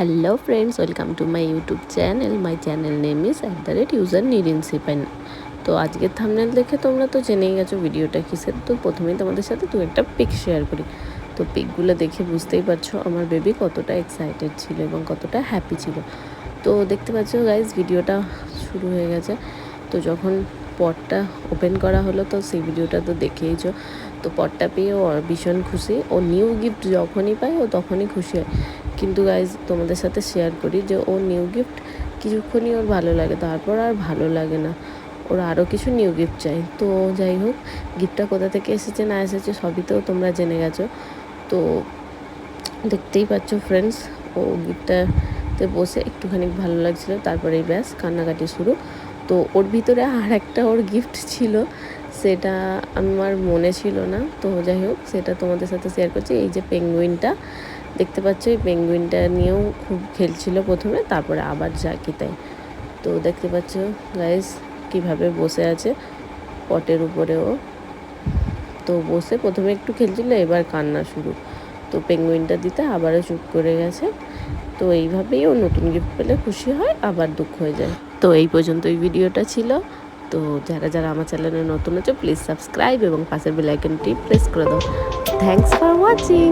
Hello friends welcome to my YouTube channel my channel name is at the rate user নিরিন সিপেন তো আজকের thumbnail দেখে তোমরা তো জেনেই গেছো ভিডিওটা কিসের। তো প্রথমেই তোমাদের সাথে দু একটা পিক শেয়ার করি। তো পিকগুলো দেখে বুঝতেই পারছ আমার বেবি কতটা এক্সাইটেড ছিল এবং কতটা হ্যাপি ছিল। তো দেখতে পাচ্ছ গাইজ ভিডিওটা শুরু হয়ে গেছে। তো যখন পটটা ওপেন করা হলো, তো সেই ভিডিওটা তো দেখেইছো। তো পটটা পেয়ে ও ভীষণ খুশি। ও নিউ গিফট যখনই পায়, ও তখনই খুশি হয়। কিন্তু গাইজ তোমাদের সাথে শেয়ার করি যে ও নিউ গিফট কিছুক্ষণই ওর ভালো লাগে, তারপর আর ভালো লাগে না। ওর আরও কিছু নিউ গিফট চাই। তো যাই হোক গিফটটা কোথা থেকে এসেছে না এসেছে সবই তো তোমরা জেনে গেছো। তো দেখতেই পাচ্ছ ফ্রেন্ডস ও গিফটটাতে বসে একটুখানি ভালো লাগছিল তারপরে ব্যাস কান্নাকাটি শুরু। তো ওর ভিতরে আর একটা ওর গিফট ছিল, সেটা আমার মনে ছিল না। তো যাই হোক, সেটা তোমাদের সাথে শেয়ার করছি। এই যে পেঙ্গুইনটা দেখতে পাচ্ছ, এই পেঙ্গুইনটা নিয়েও খুব খেলছিল প্রথমে, তারপরে আবার যা কি তাই। তো দেখতে পাচ্ছ গাইস কীভাবে বসে আছে পটের উপরেও। তো বসে প্রথমে একটু খেলছিল, এবার কান্না শুরু। তো পেঙ্গুইনটা দিতে আবারও চুপ করে গেছে। তো এইভাবেই ও নতুন গিফট পেলে খুশি হয়, আবার দুঃখ হয়ে যায়। তো এই পর্যন্ত এই ভিডিওটা ছিল। তো যারা যারা আমার চ্যানেলে নতুন আছে প্লিজ সাবস্ক্রাইব এবং পাশের বেল আইকনটি প্রেস করে দাও। Thanks for watching